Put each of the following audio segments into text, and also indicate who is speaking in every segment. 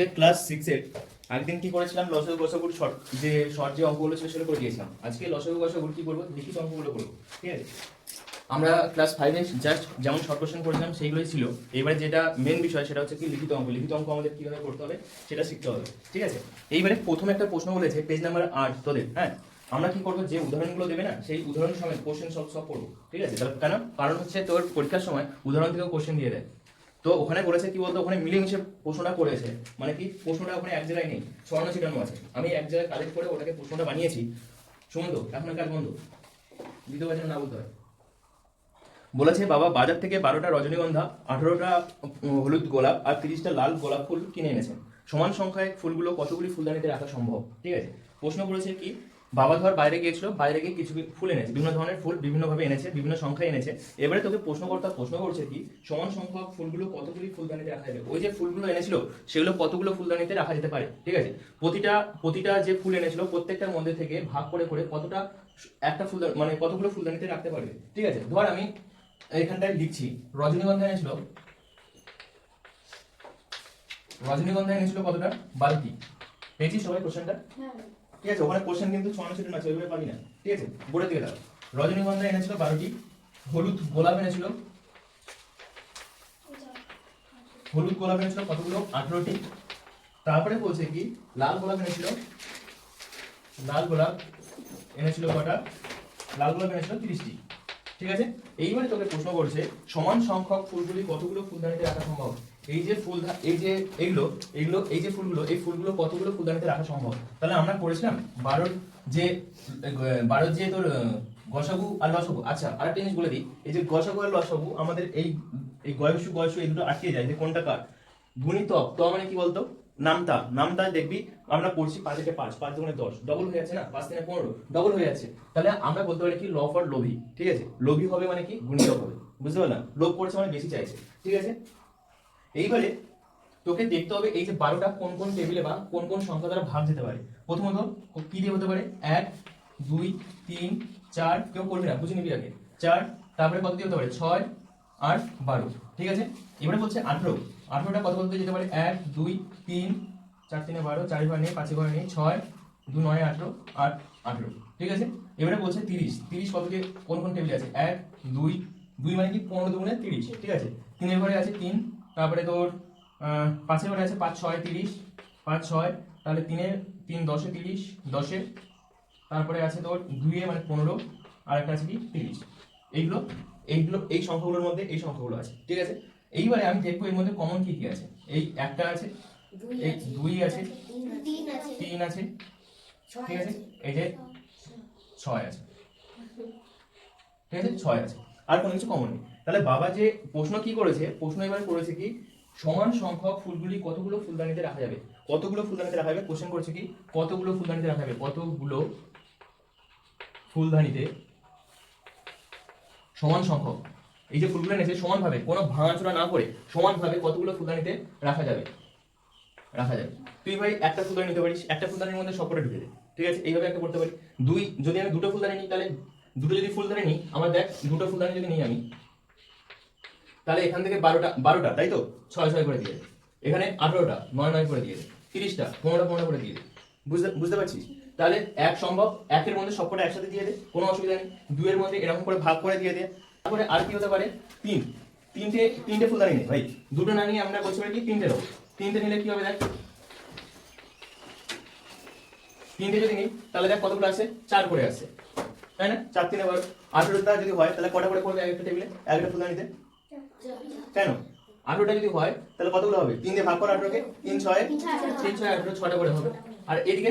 Speaker 1: আজকে ক্লাস সিক্সের আগের একদিন কি করেছিলাম লসগু গসগুর শর্ট যে শর্ট যে অঙ্কগুলো ছিল সেগুলো করে দিয়েছিলাম আজকে লসগু গসগুর কি করবো লিখিত অঙ্কগুলো করবো ঠিক আছে আমরা ক্লাস ফাইভে জাস্ট যেমন শর্ট কোশ্চেন করেছিলাম সেইগুলোই ছিল এবারে যেটা মেন বিষয় সেটা হচ্ছে কি লিখিত অঙ্ক লিখিত অঙ্ক আমাদের কীভাবে করতে হবে সেটা শিখতে হবে ঠিক আছে এইবারে প্রথম একটা প্রশ্ন বলেছে পেজ নাম্বার আট তোদের হ্যাঁ আমরা কি করবো যে উদাহরণগুলো দেবে না সেই উদাহরণ সময় কোশ্চেন সব সব পড়বো ঠিক আছে কেন কারণ হচ্ছে তোর পরীক্ষার সময় উদাহরণ থেকে কোশ্চেন দিয়ে দেয় তো ওখানে করেছে কি বলতো ওখানে মিলেমিশে প্রশ্নটা করেছে মানে কি প্রশ্নটা ওখানে এক জায়গায় নেই ছড়ানো ছিটানো আছে আমি এক জায়গায় কালেক্ট করে ওটাকে প্রশ্নটা বানিয়েছি সুমন্ত এখন কাজ বন্ধ দ্বিতীয় পারছেন না বলতে হয় বলেছে বাবা বাজার থেকে বারোটা রজনীগন্ধা আঠেরোটা হলুদ গোলাপ আর তিরিশটা লাল গোলাপ ফুল কিনে এনেছেন সমান সংখ্যায় ফুলগুলো কতগুলি ফুলদানিতে রাখা সম্ভব ঠিক আছে প্রশ্ন করেছে কি বাবা ধর বাইরে গিয়েছিল বাইরে গিয়ে কিছু ফুল এনেছে বিভিন্ন ধরনের ফুল বিভিন্নভাবে এনেছে বিভিন্ন সংখ্যায় এনেছে এবারে তোকে প্রশ্নকর্তা প্রশ্ন করছে কি সমান সংখ্যক ফুলগুলো কতগুলি ফুলদানিতে রাখা যাবে ওই যে ফুলগুলো এনেছিল সেগুলো কতগুলো ফুলদানিতে রাখা যেতে পারে ঠিক আছে প্রতিটা প্রতিটা যে ফুল এনেছিল প্রত্যেকটার মধ্যে থেকে ভাগ করে করে কতটা একটা ফুলদান মানে কতগুলো ফুলদানিতে রাখতে পারবে ঠিক আছে ধর আমি এখানটায় লিখছি রজনীগন্ধা এনেছিল রজনীগন্ধা এনেছিল কতটা বালতি পেয়েছিস সবাই কোশ্চেনটা হ্যাঁ। ঠিক আছে ওখানে কোশ্চেন কিন্তু ছোয়ানো ছিল না ওইভাবে পাবি না ঠিক আছে বোর্ডের দিকে দাঁড়াও রজনীগন্ধা এনেছিল বারোটি হলুদ গোলাপ এনেছিল হলুদ গোলাপ এনেছিল কতগুলো আঠারোটি তারপরে বলছে কি লাল গোলাপ এনেছিল লাল গোলাপ এনেছিল কটা লাল গোলাপ এনেছিল তিরিশটি ঠিক আছে এইবারে তোকে প্রশ্ন করছে সমান সংখ্যক ফুলগুলি কতগুলো ফুলদানিতে রাখা সম্ভব এই যে ফুল এই যে এইগুলো এইগুলো এই যে ফুলগুলো এই ফুলগুলো কতগুলো ফুলদানিতে রাখা সম্ভব তাহলে আমরা করেছিলাম বারোর যে বারোর যে তোর গসাগু আর লসগু আচ্ছা আর একটা জিনিস বলে দিই এই যে গসাগু আর লসগু আমাদের এই এই গয়সু গয়সু এই দুটো আটকে যায় যে কোনটা কার গুণিতক তো মানে কি বলতো নামতা নামতা দেখবি আমরা পড়ছি পাঁচ থেকে পাঁচ পাঁচ দোকানে দশ ডবল হয়ে যাচ্ছে না পাঁচ থেকে পনেরো ডবল হয়ে যাচ্ছে তাহলে আমরা বলতে পারি কি ল আর লোভী ঠিক আছে লোভী হবে মানে কি গুণিতক হবে বুঝতে পারলাম লোভ পড়ছে মানে বেশি চাইছে ঠিক আছে এইবারে তোকে দেখতে হবে এই যে বারোটা কোন কোন টেবিলে বা কোন কোন সংখ্যা দ্বারা ভাগ যেতে পারে প্রথমত কী দিয়ে হতে পারে এক দুই তিন চার কেউ করবে না বুঝে নিবি আগে চার তারপরে কত দিয়ে হতে পারে ছয় আট বারো ঠিক আছে এবারে বলছে আঠেরো আঠেরোটা কত কত যেতে পারে এক দুই তিন চার তিনে বারো চার ঘরে নেই পাঁচে ঘরে নেই ছয় দু নয় আঠেরো আট আঠেরো ঠিক আছে এবারে বলছে তিরিশ তিরিশ কত কোন কোন টেবিলে আছে এক দুই দুই মানে কি পনেরো দুগুণে তিরিশ ঠিক আছে তিনের ঘরে আছে তিন তারপরে তোর পাঁচের করে আছে পাঁচ ছয় তিরিশ পাঁচ ছয় তাহলে তিনে তিন দশে তিরিশ দশে তারপরে আছে তোর এ মানে পনেরো আর একটা আছে কি তিরিশ এইগুলো এইগুলো এই সংখ্যাগুলোর মধ্যে এই সংখ্যাগুলো আছে ঠিক আছে এইবারে আমি দেখবো এর মধ্যে কমন কি কি আছে এই একটা আছে এই দুই আছে তিন আছে ঠিক আছে এই যে ছয় আছে ঠিক আছে ছয় আছে আর কোনো কিছু কমন নেই তাহলে বাবা যে প্রশ্ন কি করেছে প্রশ্ন এবার করেছে কি সমান সংখ্যক ফুলগুলি কতগুলো ফুলদানিতে রাখা যাবে কতগুলো ফুলদানিতে রাখা যাবে কোশ্চেন করছে কি কতগুলো ফুলদানিতে রাখা যাবে কতগুলো ফুলদানিতে সমান সংখ্যক এই যে ফুলগুলো এনেছে সমানভাবে কোনো ভাঙাচোরা না করে সমানভাবে কতগুলো ফুলদানিতে রাখা যাবে রাখা যাবে তুই ভাই একটা ফুলদানি নিতে পারিস একটা ফুলদানির মধ্যে সবটা ঢুকে দে ঠিক আছে এইভাবে একটা করতে পারি দুই যদি আমি দুটো ফুলদানি নিই তাহলে দুটো যদি ফুলদানি নিই আমার দেখ দুটো ফুলদানি যদি নিই আমি তাহলে এখান থেকে বারোটা বারোটা তাই তো ছয় ছয় করে দিয়ে দেয় এখানে আঠেরোটা নয় নয় করে দিয়ে দে তিরিশটা পনেরো পনেরো করে দিয়ে দেয় বুঝতে বুঝতে পারছিস তাহলে এক সম্ভব একের মধ্যে সবকটা একসাথে দিয়ে দে কোনো অসুবিধা নেই দুয়ের মধ্যে এরকম করে ভাগ করে দিয়ে দেয় তারপরে আর কি হতে পারে তিন তিনটে তিনটে ফুলদানি নেই ভাই দুটো না নিয়ে আমরা বলছি কি তিনটে নেবো তিনটে নিলে কি হবে দেখ তিনটে যদি নিই তাহলে দেখ কতগুলো আছে চার করে আছে তাই না চার তিনে বারো আঠেরোটা যদি হয় তাহলে কটা করে করবে একটা টেবিলে একটা ফুলদানিতে কেন আঠেরোটা যদি হয় তাহলে কতগুলো হবে তিন দিয়ে ভাগ করো আঠেরোকে তিন ছয় তিন ছয় আঠেরো ছটা করে হবে আর এদিকে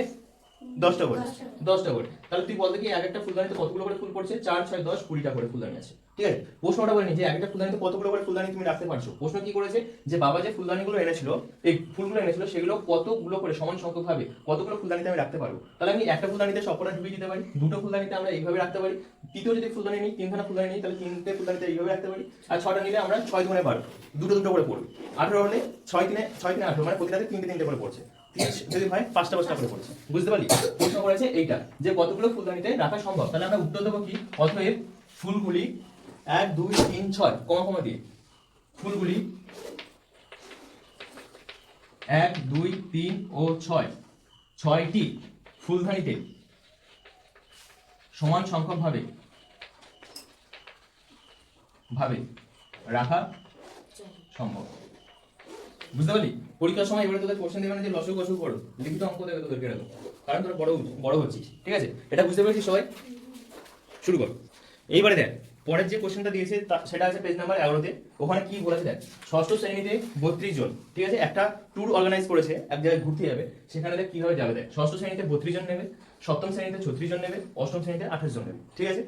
Speaker 1: দশটা করে দশটা করে তাহলে তুই বলতো কি এক একটা ফুলদানিতে কতগুলো করে ফুল পড়ছে চার ছয় দশ কুড়িটা করে ফুলদানি আছে ঠিক আছে প্রশ্নটা বলে যে একটা ফুলদানিতে কত করে করে ফুলদানি তুমি রাখতে পারছো প্রশ্ন কি করেছে যে বাবা যে ফুলদানিগুলো এনেছিল এই ফুলগুলো এনেছিল সেগুলো কতগুলো করে সমান সংখ্যক ভাবে কতগুলো ফুলদানিতে আমি রাখতে পারবো তাহলে আমি একটা ফুলদানিতে সবকটা ঢুকিয়ে দিতে পারি দুটো ফুলদানিতে আমরা এইভাবে রাখতে পারি তৃতীয় যদি ফুলদানি নিই তিনখানা ফুলদানি নিই তাহলে তিনটে ফুলদানিতে এইভাবে রাখতে পারি আর ছটা নিলে আমরা ছয় দুগুণে পারবো দুটো দুটো করে পড়বো আঠেরো হলে ছয় তিনে ছয় তিনে আঠেরো মানে প্রতিটাতে তিনটে তিনটে করে পড়ছে যদি হয় পাঁচটা পাঁচটা করে পড়ছে বুঝতে পারি প্রশ্ন করেছে এইটা যে কতগুলো ফুলদানিতে রাখা সম্ভব তাহলে আমরা উত্তর দেবো কি অতএব ফুলগুলি এক দুই তিন ছয় কমা কমা দিয়ে ফুলগুলি এক দুই তিন ও ছয় ছয়টি ফুলধারিতে সমান সংখ্যকভাবে ভাবে রাখা সম্ভব বুঝতে পারলি পরীক্ষার সময় এবারে তোদের কোশ্চেন দেবে না যে লসু কসু করো লিখিত অঙ্ক দেবে তোদেরকে এরকম কারণ তোরা বড় বড় হচ্ছিস ঠিক আছে এটা বুঝতে পেরেছিস সবাই শুরু কর এইবারে দেখ পরের যে কোশ্চেনটা দিয়েছে সেটা আছে পেজ নাম্বার এগারোতে ওখানে কি বলেছে দেখ ষষ্ঠ শ্রেণীতে বত্রিশ জন ঠিক আছে একটা ট্যুর অর্গানাইজ করেছে এক জায়গায় ঘুরতে যাবে সেখানে দেখ কিভাবে যাবে দেখ ষষ্ঠ শ্রেণীতে বত্রিশ জন নেবে সপ্তম শ্রেণীতে ছত্রিশ জন নেবে অষ্টম শ্রেণীতে আঠাশ জন নেবে ঠিক আছে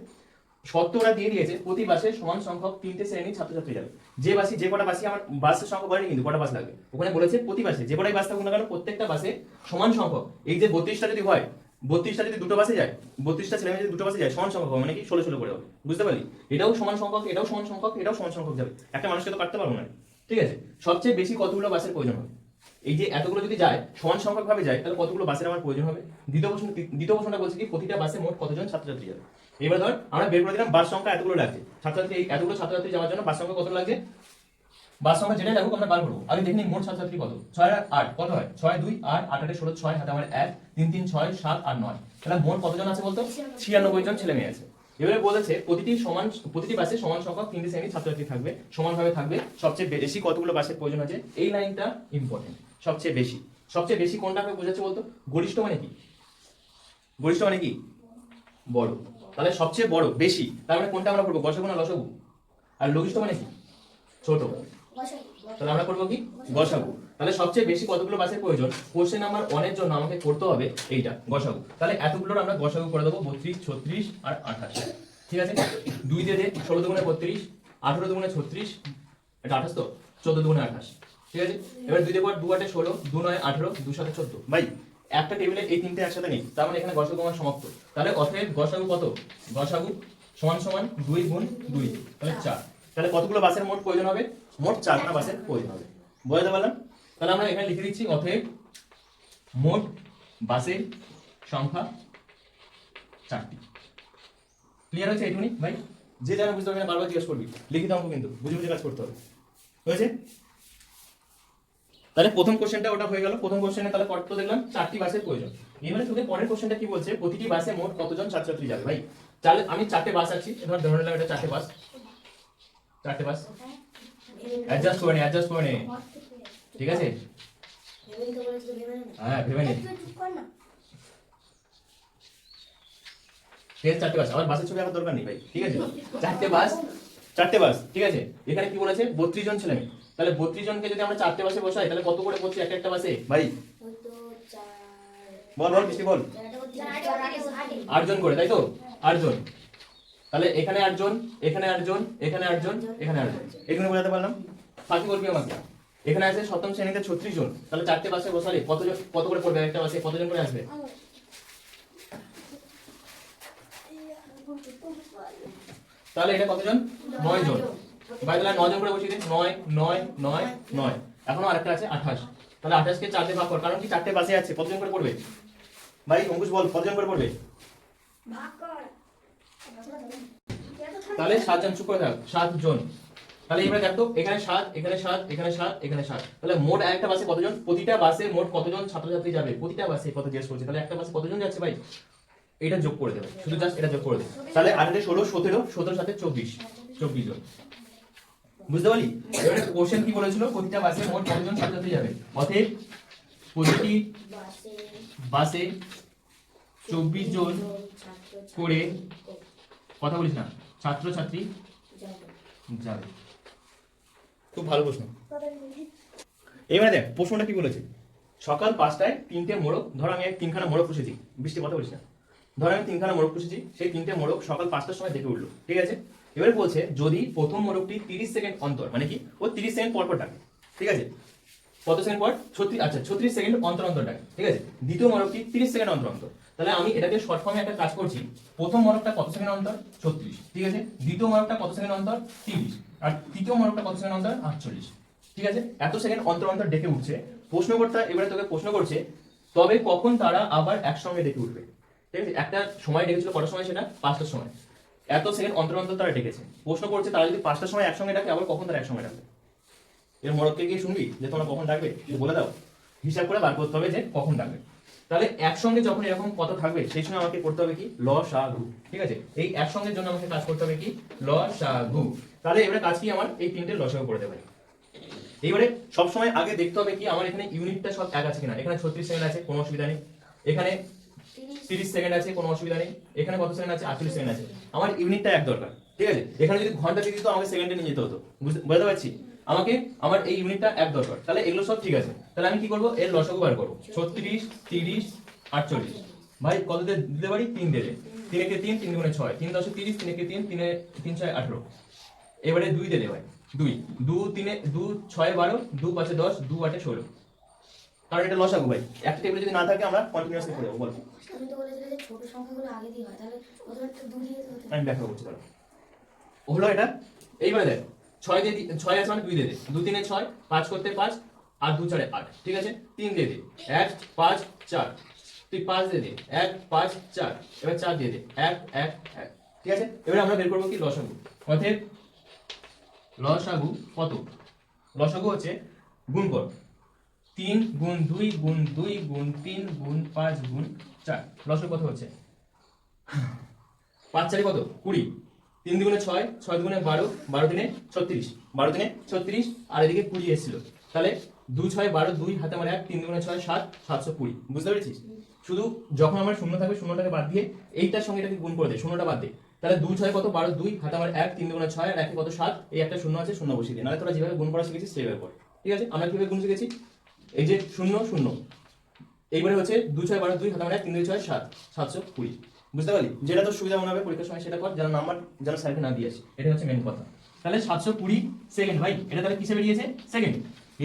Speaker 1: সত্য ওরা দিয়ে দিয়েছে প্রতি বাসে সমান সংখ্যক তিনটে শ্রেণীর ছাত্রছাত্রী যাবে যে বাসে যে কটা বাসে আমার বাসের সংখ্যা বলেনি কিন্তু কটা বাস লাগবে ওখানে বলেছে প্রতি বাসে যে কটাই বাস থাকুক না কেন প্রত্যেকটা বাসে সমান সংখ্যক এই যে বত্রিশটা যদি হয় বত্রিশটা যদি দুটো বাসে যায় বত্রিশটা ছেলে মেয়ে যদি দুটো বাসে যায় সমান সংখ্যক হবে মানে কি ষোলো ষোলো করে হবে বুঝতে পারি এটাও সমান সংখ্যক এটাও সমান সংখ্যক এটাও সমান সংখ্যক যাবে একটা মানুষকে তো কাটতে পারবো না ঠিক আছে সবচেয়ে বেশি কতগুলো বাসের প্রয়োজন হবে এই যে এতগুলো যদি যায় সমান সংখ্যক ভাবে যায় তাহলে কতগুলো বাসের আমার প্রয়োজন হবে দ্বিতীয় প্রশ্ন দ্বিতীয় প্রশ্নটা বলছে কি প্রতিটা বাসে মোট কতজন ছাত্রছাত্রী যাবে এবার ধর আমরা বের করে দিলাম বাস সংখ্যা এতগুলো লাগছে ছাত্রছাত্রী এতগুলো ছাত্রছাত্রী যাওয়ার জন্য বাস সংখ্যা কত লাগছে বাস নম্বর যেটাই লাগুক আমরা বার করবো আগে দেখিনি মোট ছাত্রছাত্রী কত ছয় আর আট কত হয় ছয় দুই আট আট আটে ষোলো ছয় হাতে আমার এক তিন তিন ছয় সাত আর নয় তাহলে মোট কতজন আছে বলতো ছিয়ানব্বই জন ছেলে মেয়ে আছে এবারে বলেছে প্রতিটি সমান প্রতিটি বাসে সমান সংখ্যক তিনটি শ্রেণীর ছাত্রছাত্রী থাকবে সমানভাবে থাকবে সবচেয়ে বেশি কতগুলো বাসের প্রয়োজন আছে এই লাইনটা ইম্পর্টেন্ট সবচেয়ে বেশি সবচেয়ে বেশি কোনটাকে বোঝাচ্ছে বলতো গরিষ্ঠ মানে কি গরিষ্ঠ মানে কি বড় তাহলে সবচেয়ে বড় বেশি তার মানে কোনটা আমরা করবো গসগু না লসগু আর লঘিষ্ঠ মানে কি ছোট তাহলে আমরা করবো কি গসাগু তাহলে সবচেয়ে বেশি কতগুলো বাসের প্রয়োজন কোশ্চেন আমার অনেক জন্য আমাকে করতে হবে এইটা গসাগু তাহলে এতগুলোর আমরা গসাগু করে দেবো বত্রিশ ছত্রিশ আর আঠাশ ঠিক আছে দুই দিয়ে দে ষোলো দুগুণে বত্রিশ আঠেরো দুগুণে ছত্রিশ এটা আঠাশ তো চোদ্দ দুগুণে আঠাশ ঠিক আছে এবার দুই দেবো দু আটে ষোলো দু নয় আঠেরো দু সাথে চোদ্দ ভাই একটা টেবিলে এই তিনটে একসাথে নেই তার মানে এখানে গসাগু আমার সমাপ্ত তাহলে অথের গসাগু কত গসাগু সমান সমান দুই গুণ দুই তাহলে চার তাহলে কতগুলো বাসের মোট প্রয়োজন হবে মোট চারটা বাসের প্রয়োজন হবে বোঝাতে পারলাম তাহলে আমরা এখানে লিখে দিচ্ছি অতএব মোট বাসের সংখ্যা চারটি ক্লিয়ার হয়েছে এটুনি ভাই যে যারা বুঝতে পারবে বারবার জিজ্ঞেস করবি লিখিত অঙ্ক কিন্তু বুঝে বুঝে কাজ করতে হবে হয়েছে তাহলে প্রথম কোশ্চেনটা ওটা হয়ে গেল প্রথম কোশ্চেনে তাহলে কত দেখলাম চারটি বাসের প্রয়োজন এবারে তুমি পরের কোশ্চেনটা কি বলছে প্রতিটি বাসে মোট কতজন ছাত্রছাত্রী যাবে ভাই তাহলে আমি চারটে বাস আছি এবার ধরে নিলাম এটা চারটে বাস চারটে পাস অ্যাডজাস্ট করে নে অ্যাডজাস্ট করে নে ঠিক আছে হ্যাঁ ভেবে নে ট্রেন চারটে বাস আমার বাসের ছবি আঁকার দরকার নেই ভাই ঠিক আছে চারটে বাস চারটে বাস ঠিক আছে এখানে কি বলেছে বত্রিশ জন ছিলেন তাহলে বত্রিশ জনকে যদি আমরা চারটে বাসে বসাই তাহলে কত করে পড়ছে এক একটা বাসে ভাই বল বল বৃষ্টি বল আটজন করে তাই তো হ্যাঁ। আটজন তাহলে এখানে আটজন এখানে আটজন এখানে আটজন এখানে আটজন এখানে বোঝাতে পারলাম ফাঁকি করবি আমাকে এখানে আছে সপ্তম শ্রেণীতে ছত্রিশ জন তাহলে চারটে বাসে বসালে কতজন কত করে পড়বে একটা বাসে কতজন করে আসবে তাহলে এটা কতজন নয় জন ভাই তাহলে নয় জন করে বসিয়ে দিন নয় নয় নয় নয় এখনো আরেকটা আছে আঠাশ তাহলে আঠাশকে চারটে ভাগ কর কারণ কি চারটে বাসে আছে কতজন করে পড়বে ভাই অঙ্কুশ বল কতজন করে পড়বে ভাগ কর তাহলে সাত জন চুপ করে থাক সাতজন তাহলে এবারে দেখো এখানে সাত এখানে সাত এখানে সাত এখানে সাত তাহলে মোট একটা বাসে কতজন প্রতিটা বাসে মোট কতজন ছাত্রছাত্রী যাবে প্রতিটা বাসে কত জিজ্ঞেস করছে তাহলে একটা বাসে কতজন যাচ্ছে ভাই এটা যোগ করে দেবে শুধু জাস্ট এটা যোগ করে দেবে তাহলে আঠারো ষোলো সতেরো সতেরো সাথে চব্বিশ চব্বিশ জন বুঝতে পারলি এবারে কোশ্চেন কি বলেছিল প্রতিটা বাসে মোট কতজন ছাত্রছাত্রী যাবে অতএব প্রতিটি বাসে চব্বিশ জন করে কথা বলিস না ছাত্র ছাত্রী যাবে খুব ভালো প্রশ্ন এইবারে দেখ প্রশ্নটা কি বলেছে সকাল পাঁচটায় তিনটে মোড়ক ধর আমি তিনখানা মোড়ক পুষেছি বৃষ্টি কথা বলিস না ধর আমি তিনখানা মোড়ক পুষেছি সেই তিনটে মোড়ক সকাল পাঁচটার সময় দেখে উঠলো ঠিক আছে এবারে বলছে যদি প্রথম মোড়কটি তিরিশ সেকেন্ড অন্তর মানে কি ও তিরিশ সেকেন্ড পর পর ডাকে ঠিক আছে কত সেকেন্ড পর ছত্রিশ আচ্ছা ছত্রিশ সেকেন্ড অন্তর অন্তর ডাকে ঠিক আছে দ্বিতীয় মোড়কটি তিরিশ সেকেন্ড অন্তর অন্তর তাহলে আমি এটাকে শর্ট ফর্মে একটা কাজ করছি প্রথম মরকটা কত সেকেন্ড অন্তর ছত্রিশ ঠিক আছে দ্বিতীয় মরকটা কত সেকেন্ড অন্তর তিরিশ আর তৃতীয় মরকটা কত সেকেন্ড অন্তর আটচল্লিশ ঠিক আছে এত সেকেন্ড অন্তর অন্তর ডেকে উঠছে প্রশ্নকর্তা এবারে তোকে প্রশ্ন করছে তবে কখন তারা আবার একসঙ্গে ডেকে উঠবে ঠিক আছে একটা সময় ডেকেছিল কটার সময় সেটা পাঁচটার সময় এত সেকেন্ড অন্তর অন্তর তারা ডেকেছে প্রশ্ন করছে তারা যদি পাঁচটার সময় একসঙ্গে ডাকে আবার কখন তারা একসঙ্গে ডাকবে এর মরককে গিয়ে শুনবি যে তোমরা কখন ডাকবে বলে দাও হিসাব করে বার করতে হবে যে কখন ডাকবে তাহলে একসঙ্গে যখন এরকম কত থাকবে সেই সময় আমাকে করতে হবে কি ল সা গু ঠিক আছে এই একসঙ্গের জন্য আমাকে কাজ করতে হবে কি ল সা গু তাহলে এবারে কাজ কি আমার এই তিনটে লসাগু করে দেবে এইবারে সবসময় আগে দেখতে হবে কি আমার এখানে ইউনিটটা সব এক আছে কিনা এখানে ছত্রিশ সেকেন্ড আছে কোনো অসুবিধা নেই এখানে তিরিশ সেকেন্ড আছে কোনো অসুবিধা নেই এখানে কত সেকেন্ড আছে আটচল্লিশ সেকেন্ড আছে আমার ইউনিটটা এক দরকার ঠিক আছে এখানে যদি ঘন্টা দিত আমাকে সেকেন্ডে নিয়ে যেতে হতো বুঝতে বুঝতে পারছি আমাকে আমার এই ইউনিটটা এক দরকার তাহলে এগুলো সব ঠিক আছে তাহলে আমি কি করবো এর লসাগু বার করবো ছত্রিশ তিরিশ আটচল্লিশ ভাই কত দিতে পারি তিন দেবে তিন একে তিন তিন গুণে ছয় তিন দশে তিরিশ তিন একে তিন তিনে তিন ছয় আঠেরো এবারে দুই দিলে ভাই দুই দু তিনে দু ছয় বারো দু পাঁচে দশ দু আটে ষোলো কারণ এটা লসাগু ভাই একটা টেবিলে যদি না থাকে আমরা কন্টিনিউয়াসলি করে দেবো বলছি আমি ব্যাখ্যা করছি তাহলে হলো এটা এইবারে দেখ ছয় দিয়ে ছয় আছে মানে দুই দিয়ে দে দু তিনে ছয় পাঁচ করতে পাঁচ আর দু চারে আট ঠিক আছে তিন দিয়ে দে এক পাঁচ চার তুই পাঁচ দিয়ে দে এক পাঁচ চার এবার চার দিয়ে দে এক এক এক ঠিক আছে এবার আমরা বের করবো কি লসাগু অতএব লসাগু কত লসাগু হচ্ছে গুণ কর তিন গুণ দুই গুণ দুই গুণ তিন গুণ পাঁচ গুণ চার লসাগু কত হচ্ছে পাঁচ চারে কত কুড়ি তিন দুগুণে ছয় ছয় দুগুণে বারো বারো দিনে ছত্রিশ বারো দিনে ছত্রিশ আর এদিকে কুড়ি এসেছিল তাহলে দু ছয় বারো দুই হাতে আমার এক তিন দুগুণে ছয় সাত সাতশো কুড়ি বুঝতে পেরেছিস শুধু যখন আমার শূন্য থাকবে শূন্যটাকে বাদ দিয়ে এইটার সঙ্গে এটাকে গুণ করে দেয় শূন্যটা বাদ দিয়ে তাহলে দুই ছয় কত বারো দুই হাতে আমার এক তিন দুগুণে ছয় আর একে কত সাত এই একটা শূন্য আছে শূন্য বসিয়ে দিয়ে নাহলে তোরা যেভাবে গুণ করা শিখেছিস সেইভাবে ব্যাপার ঠিক আছে আমরা কীভাবে গুণ শিখেছি এই যে শূন্য শূন্য এইবারে হচ্ছে দু ছয় বারো দুই হাতে আমার এক তিন দুই ছয় সাত সাতশো কুড়ি বুঝতে পারলি যেটা তোর সুবিধা মনে হবে পরীক্ষার সময় সেটা কর যেন নাম্বার যেন স্যারকে না দিয়েছে এটা হচ্ছে মেন কথা তাহলে সাতশো কুড়ি সেকেন্ড ভাই এটা তাহলে কিসে বেরিয়েছে সেকেন্ড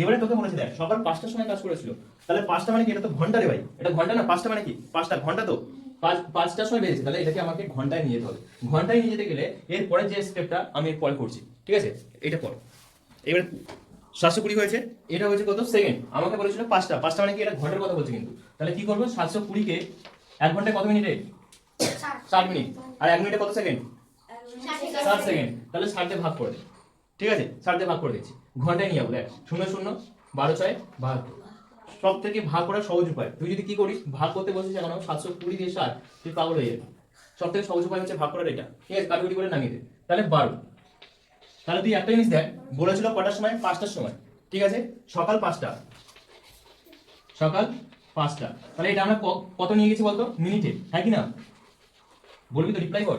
Speaker 1: এবারে তোকে মনে দেখ সকাল পাঁচটার সময় কাজ করেছিল তাহলে পাঁচটা মানে কি এটা তো ঘন্টা রে ভাই এটা ঘন্টা না পাঁচটা মানে কি পাঁচটা ঘন্টা তো পাঁচ পাঁচটার সময় বেরিয়েছে তাহলে এটাকে আমাকে ঘন্টায় নিয়ে যেতে হবে ঘন্টায় নিয়ে যেতে গেলে এরপরে যে স্টেপটা আমি পরে করছি ঠিক আছে এটা পর এবারে সাতশো কুড়ি হয়েছে এটা হয়েছে কত সেকেন্ড আমাকে বলেছিল পাঁচটা পাঁচটা মানে কি এটা ঘন্টার কথা বলছে কিন্তু তাহলে কি করবো সাতশো কুড়িকে এক ঘন্টায় কত মিনিটে ষাট মিনিট আর এক মিনিটে কত সেকেন্ড ষাট সেকেন্ড তাহলে ষাটে ভাগ করে দিই ঠিক আছে ষাটে ভাগ করে দিচ্ছি ঘন্টায় নিয়ে যাবো দেখ শূন্য শূন্য বারো ছয় ভাগ সব থেকে ভাগ করার সহজ উপায় তুই যদি কি করিস ভাগ করতে বসিস এখন সাতশো কুড়ি দিয়ে ষাট তুই পাগল হয়ে যাবে সব থেকে সহজ উপায় হচ্ছে ভাগ করার এটা ঠিক আছে কাটকুটি করে নামিয়ে দে তাহলে বারো তাহলে তুই একটা জিনিস দেখ বলেছিল কটার সময় পাঁচটার সময় ঠিক আছে সকাল পাঁচটা সকাল পাঁচটা তাহলে এটা আমরা কত নিয়ে গেছি বলতো মিনিটে হ্যাঁ কি না বলবি তো রিপ্লাই কর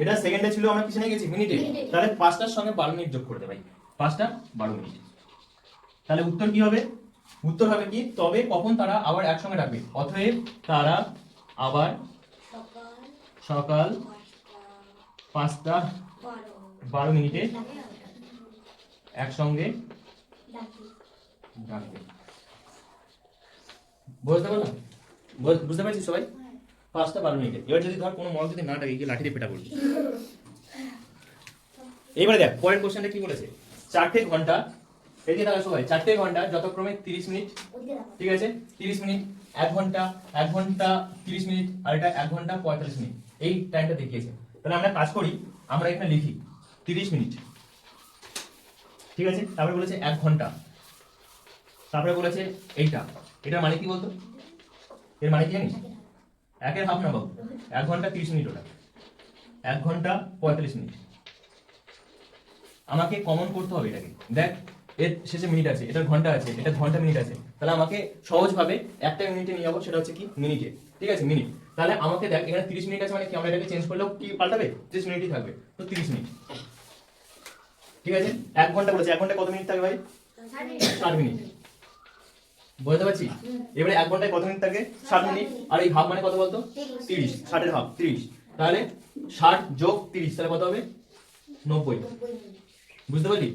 Speaker 1: এটা সেকেন্ডে ছিল আমরা কিছু নিয়ে গেছি মিনিটে তাহলে পাঁচটার সঙ্গে বারো মিনিট যোগ করে দে ভাই পাঁচটা বারো মিনিট তাহলে উত্তর কি হবে উত্তর হবে কি তবে কখন তারা আবার একসঙ্গে ডাকবে অতএব তারা আবার সকাল পাঁচটা বারো মিনিটে একসঙ্গে ডাকবে বুঝতে পারলাম বুঝতে পারছি সবাই পাঁচটা বারো মিনিটে এবার যদি ধর কোনো মল যদি না থাকে গিয়ে লাঠি দিয়ে পেটা করবি এইবারে দেখ পরের কোশ্চেনটা কি বলেছে চারটে ঘন্টা এদিকে থাকা সবাই চারটে ঘন্টা যথাক্রমে তিরিশ মিনিট ঠিক আছে তিরিশ মিনিট এক ঘন্টা এক ঘন্টা তিরিশ মিনিট আর এটা এক ঘন্টা পঁয়তাল্লিশ মিনিট এই টাইমটা দেখিয়েছে তাহলে আমরা কাজ করি আমরা এখানে লিখি তিরিশ মিনিট ঠিক আছে তারপরে বলেছে এক ঘন্টা তারপরে বলেছে এইটা এটার মানে কি বলতো এর মানে কি জানিস একের হাফ না বাবু এক ঘন্টা তিরিশ মিনিট ওটা এক ঘন্টা পঁয়তাল্লিশ মিনিট আমাকে কমন করতে হবে এটাকে দেখ এর শেষে মিনিট আছে এটার ঘন্টা আছে এটা ঘন্টা মিনিট আছে তাহলে আমাকে সহজভাবে একটা মিনিটে নিয়ে যাবো সেটা হচ্ছে কি মিনিটে ঠিক আছে মিনিট তাহলে আমাকে দেখ এখানে তিরিশ মিনিট আছে মানে কি আমরা এটাকে চেঞ্জ করলেও কি পাল্টাবে তিরিশ মিনিটই থাকবে তো তিরিশ মিনিট ঠিক আছে এক ঘন্টা বলেছে এক ঘন্টা কত মিনিট থাকবে ভাই ষাট মিনিট বুঝতে পারছি এবারে এক ঘন্টায় কত মিনিট থাকে ষাট মিনিট আর এই হাফ মানে কত বলতো তিরিশ ষাটের হাফ তিরিশ তাহলে ষাট যোগ তিরিশ তাহলে কত হবে নব্বই বুঝতে পারলি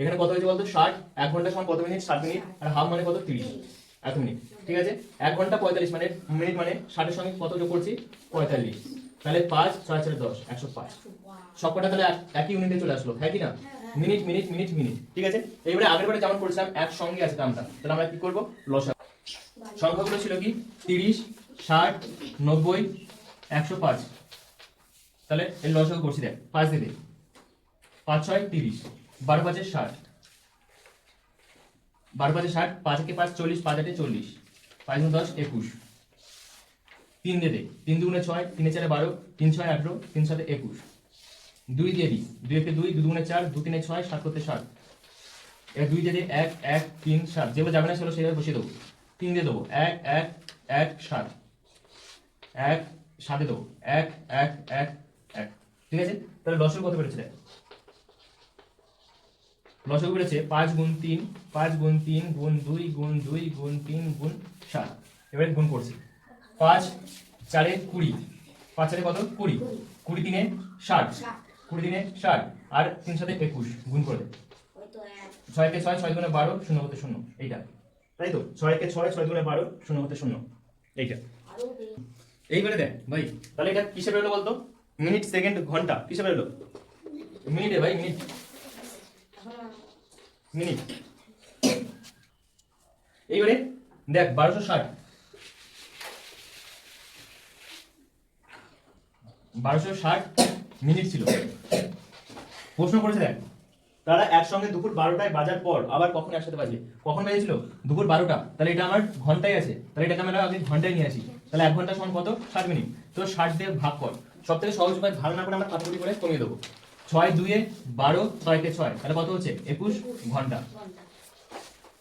Speaker 1: এখানে কত হয়েছে বলতো ষাট এক ঘন্টা সময় কত মিনিট ষাট মিনিট আর হাফ মানে কত তিরিশ এক মিনিট ঠিক আছে এক ঘন্টা পঁয়তাল্লিশ মানে মিনিট মানে ষাটের সঙ্গে কত যোগ করছি পঁয়তাল্লিশ তাহলে পাঁচ ছয় ছয় দশ একশো পাঁচ সব কটা তাহলে একই ইউনিটে চলে আসলো হ্যাঁ কি না মিনিট মিনিট মিনিট মিনিট ঠিক আছে এইবারে আগের বারে যেমন করেছিলাম সঙ্গে আছে দামটা তাহলে আমরা কি করবো লসা সংখ্যাগুলো ছিল কি তিরিশ ষাট নব্বই একশো পাঁচ তাহলে এই লসক করছি দেখ পাঁচ দিলে পাঁচ ছয় তিরিশ বারো পাঁচে ষাট বারো পাঁচে ষাট পাঁচ একে পাঁচ চল্লিশ পাঁচ আটে চল্লিশ পাঁচ দশ একুশ তিন দে তিন দুগুণে ছয় তিনে চারে বারো তিন ছয় আঠেরো তিন সাথে একুশ দুই দিয়ে দিই দুই একে দুই দু দুগুণে চার দু তিনে ছয় সাত করতে সাত এবার দুই দিয়ে দিই এক এক তিন সাত যেভাবে যাবে না সেগুলো সেভাবে বসিয়ে দেবো তিন দিয়ে দেবো এক এক এক সাত এক সাথে দেবো এক এক এক এক ঠিক আছে তাহলে লসের কত বেড়েছে লসক বেড়েছে পাঁচ গুণ তিন পাঁচ গুণ তিন গুণ দুই গুণ দুই গুণ তিন গুণ সাত এবারে গুণ করছি পাঁচ চারে কুড়ি পাঁচ চারে কত কুড়ি কুড়ি তিনে ষাট কুড়ি দিনে ষাট আর তিন সাথে একুশ গুণ করে ছয়কে ছয় ছয় গুণে বারো শূন্য হতে শূন্য এইটা তাই তো ছয়কে ছয় ছয় গুণে বারো শূন্য হতে শূন্য এইটা এইবারে দেখ ভাই তাহলে এটা কিসে বেরোলো বলতো মিনিট সেকেন্ড ঘন্টা কিসে বেরোলো মিনিটে ভাই মিনিট মিনিট এইবারে দেখ বারোশো ষাট বারোশো ষাট মিনিট ছিল প্রশ্ন করেছে দেখ তারা একসঙ্গে দুপুর বারোটায় বাজার পর আবার কখন একসাথে বাজে কখন বাজেছিল দুপুর বারোটা তাহলে এটা আমার ঘন্টায় আছে তাহলে এটাকে আমরা আমি ঘন্টায় নিয়ে আসি তাহলে এক ঘন্টা সময় কত ষাট মিনিট তো ষাট দিয়ে ভাগ কর সব থেকে সহজ উপায় ভাগ করে আমরা কাটাকুটি করে কমিয়ে দেবো ছয় দুয়ে বারো ছয়কে ছয় তাহলে কত হচ্ছে একুশ ঘন্টা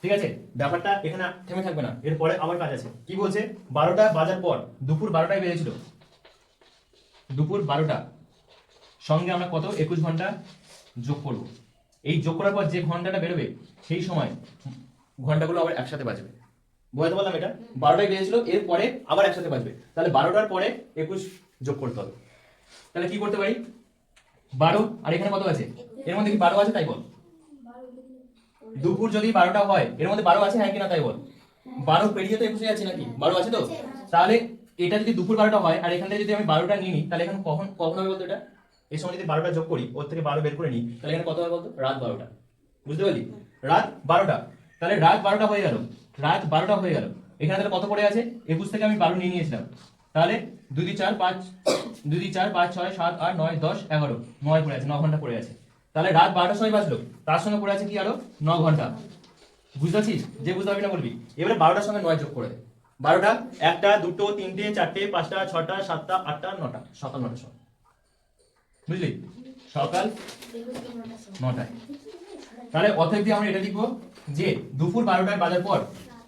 Speaker 1: ঠিক আছে ব্যাপারটা এখানে থেমে থাকবে না এরপরে আমার কাজ আছে কি বলছে বারোটা বাজার পর দুপুর বারোটায় বেজেছিল দুপুর বারোটা সঙ্গে আমরা কত একুশ ঘন্টা যোগ করবো এই যোগ করার পর যে ঘন্টাটা বেরোবে সেই সময় ঘন্টাগুলো আবার একসাথে বাজবে বোঝাতে পারলাম এটা বারোটায় বেজেছিল এরপরে আবার একসাথে বাজবে তাহলে বারোটার পরে একুশ যোগ করতে হবে তাহলে কি করতে পারি বারো আর এখানে কত আছে এর মধ্যে কি বারো আছে তাই বল দুপুর যদি বারোটা হয় এর মধ্যে বারো আছে হ্যাঁ কিনা তাই বল বারো পেরিয়ে তো একুশে আছে নাকি বারো আছে তো তাহলে এটা যদি দুপুর বারোটা হয় আর এখানে যদি আমি বারোটা নিই তাহলে এখন কখন কখন হবে বলতো এটা এর সময় যদি বারোটা যোগ করি ওর থেকে বারো বের করে নিই তাহলে এখানে কত হয় বলতো রাত বারোটা বুঝতে পারলি রাত বারোটা তাহলে রাত বারোটা হয়ে গেল রাত বারোটা হয়ে গেল এখানে তাহলে কত পড়ে আছে একুশ থেকে আমি বারো নিয়ে নিয়েছিলাম তাহলে দুই চার পাঁচ দুই চার পাঁচ ছয় সাত আট নয় দশ এগারো নয় পড়ে আছে ন ঘন্টা পড়ে আছে তাহলে রাত বারোটার সময় বাঁচলো তার সঙ্গে পড়ে আছে কি আরো ন ঘন্টা বুঝতে পারছিস যে বুঝতে পারবি না বলবি এবারে বারোটার সঙ্গে নয় যোগ করে বারোটা একটা দুটো তিনটে চারটে পাঁচটা ছটা সাতটা আটটা নটা সকাল নটা সময় বুঝলি সকাল নটায় তাহলে অতএব দিয়ে আমরা এটা লিখবো যে দুপুর বারোটায় বাজার পর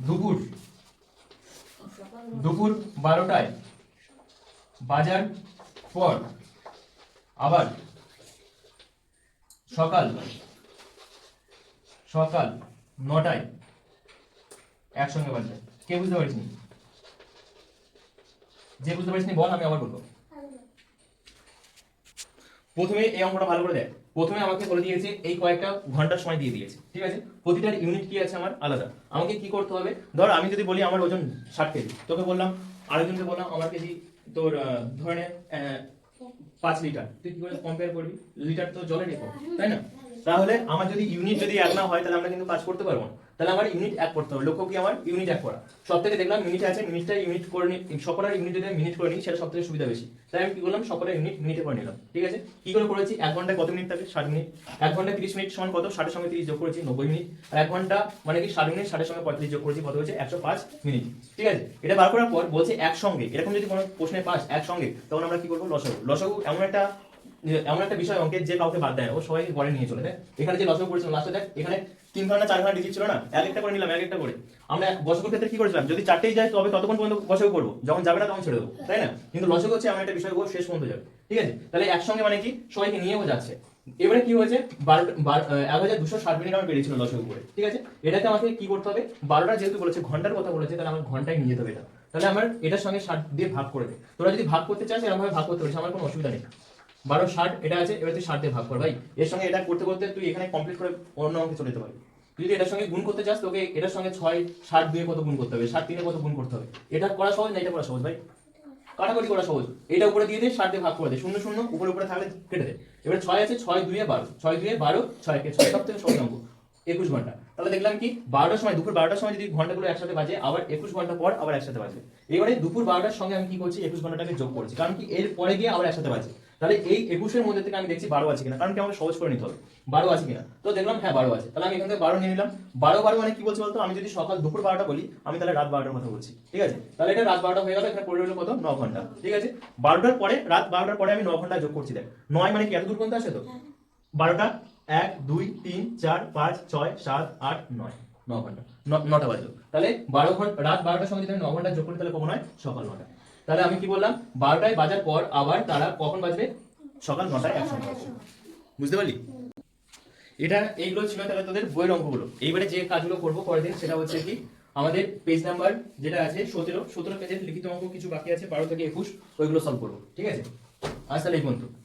Speaker 1: দুপুর দুপুর বারোটায় বাজার পর আবার সকাল সকাল নটায় একসঙ্গে বাজার কে বুঝতে পারিস যে বুঝতে পারিস বল আমি আবার বলবো প্রথমে এই অঙ্কটা ভালো করে দেখ প্রথমে আমাকে বলে দিয়েছে এই কয়েকটা ঘন্টার সময় দিয়ে দিয়েছে ঠিক আছে প্রতিটার ইউনিট কি আছে আমার আলাদা আমাকে কি করতে হবে ধর আমি যদি বলি আমার ওজন ষাট কেজি তোকে বললাম আরেকজনকে বললাম আমার কেজি তোর ধরে পাঁচ লিটার তুই কি করে কম্পেয়ার করবি লিটার তো জলের রেকর্ড তাই না তাহলে আমার যদি ইউনিট যদি এক না হয় তাহলে আমরা কিন্তু কাজ করতে পারবো না তাহলে আমার ইউনিট এক করতে হবে লক্ষ্য কি আমার ইউনিট এক করা সব থেকে দেখলাম ইউনিট আছে মিনিটটা ইউনিট করে নিই সকলের ইউনিট যদি মিনিট করে নিই সেটা সব থেকে সুবিধা বেশি তাই আমি কি করলাম সকলের ইউনিট মিনিটে করে নিলাম ঠিক আছে কি করে করেছি এক ঘন্টা কত মিনিট থাকে ষাট মিনিট এক ঘন্টা তিরিশ মিনিট সমান কত ষাটের সঙ্গে তিরিশ যোগ করেছি নব্বই মিনিট আর এক ঘন্টা মানে কি ষাট মিনিট ষাটের সঙ্গে পঁয়ত্রিশ যোগ করেছি কত হয়েছে একশো পাঁচ মিনিট ঠিক আছে এটা বার করার পর বলছে একসঙ্গে এরকম যদি কোনো প্রশ্নে পাস একসঙ্গে তখন আমরা কি করবো লসগু লসগু এমন একটা এমন একটা বিষয় অঙ্কের যে কাউকে বাদ দেয় ও সবাইকে ঘরে নিয়ে চলে যায় এখানে যে লসও করেছিলাম লাস্টে দেখ এখানে তিন ঘন্টা চার ঘন্টা ডিজিট ছিল না এক একটা করে নিলাম এক একটা করে আমরা বসকের ক্ষেত্রে কি করেছিলাম যদি চারটেই যায় তবে ততক্ষণ পর্যন্ত বসক করবো যখন যাবে না তখন ছেড়ে দেবো তাই না কিন্তু লসক হচ্ছে এমন একটা বিষয় শেষ পর্যন্ত যাবে ঠিক আছে তাহলে একসঙ্গে মানে কি সবাইকে নিয়েও যাচ্ছে এবারে কি হয়েছে এক হাজার দুশো ষাট মিনিট আমার বেড়েছিল লসক করে ঠিক আছে এটাকে আমাকে কি করতে হবে বারোটা যেহেতু বলেছে ঘন্টার কথা বলেছে তাহলে আমার ঘন্টায় নিয়ে যেতে হবে এটা তাহলে আমার এটার সঙ্গে ষাট দিয়ে ভাগ করে দেয় তোরা যদি ভাগ করতে চাস এরকমভাবে ভাগ করতে পারিস আমার কোনো অসুবিধা নেই বারো ষাট এটা আছে এবার তুই ষাট দিয়ে ভাগ কর ভাই এর সঙ্গে এটা করতে করতে তুই এখানে কমপ্লিট করে অন্য অঙ্কে চলে যেতে পারবি তুই যদি এটার সঙ্গে গুণ করতে চাস তোকে এটার সঙ্গে ছয় ষাট দুয়ে কত গুণ করতে হবে ষাট তিনে কত গুণ করতে হবে এটা করা সহজ না এটা করা সহজ ভাই কাটাকাটি করা সহজ এটা উপরে দিয়ে দে ষাট দিয়ে ভাগ করে দে শূন্য শূন্য উপরে উপরে থাকলে কেটে দে এবার ছয় আছে ছয় দুয়ে বারো ছয় দুয়ে বারো কে ছয় সব থেকে সহজ অঙ্ক একুশ ঘন্টা তাহলে দেখলাম কি বারোটার সময় দুপুর বারোটার সময় যদি ঘন্টাগুলো একসাথে বাজে আবার একুশ ঘন্টা পর আবার একসাথে বাজে এবারে দুপুর বারোটার সঙ্গে আমি কি করছি একুশ ঘন্টাটাকে যোগ করছি কারণ কি এর পরে গিয়ে আবার একসাথে বাজে তাহলে এই একুশের মধ্যে থেকে আমি দেখছি বারো আছে কিনা কারণ কি আমাকে সহজ করে নিতে হবে বারো আছে কিনা তো দেখলাম হ্যাঁ বারো আছে তাহলে আমি এখান থেকে বারো নিয়ে নিলাম বারো বারো মানে কি বলছি বলতো আমি যদি সকাল দুপুর বারোটা বলি আমি তাহলে রাত বারোটার কথা বলছি ঠিক আছে তাহলে এটা রাত বারোটা হয়ে গেল এখানে পড়ে রইল কত ন ঘন্টা ঠিক আছে বারোটার পরে রাত বারোটার পরে আমি ন ঘন্টা যোগ করছি দেখ নয় মানে কি এত দূর পর্যন্ত আসে তো বারোটা এক দুই তিন চার পাঁচ ছয় সাত আট নয় ন ঘন্টা নটা বাজলো তাহলে বারো ঘন্টা রাত বারোটার সঙ্গে যদি ন ঘন্টা যোগ করি তাহলে কখন হয় সকাল নটা তাহলে আমি কি বললাম বারোটায় বাজার পর আবার তারা কখন বাজবে সকাল নটায় একসঙ্গে বুঝতে পারলি এটা এইগুলো ছিল তাহলে তোদের বইয়ের অঙ্কগুলো এইবারে যে কাজগুলো করবো পরের দিন সেটা হচ্ছে কি আমাদের পেজ নাম্বার যেটা আছে সতেরো সতেরো পেজের লিখিত অঙ্ক কিছু বাকি আছে বারো থেকে একুশ ওইগুলো সলভ করবো ঠিক আছে আজ তাহলে এই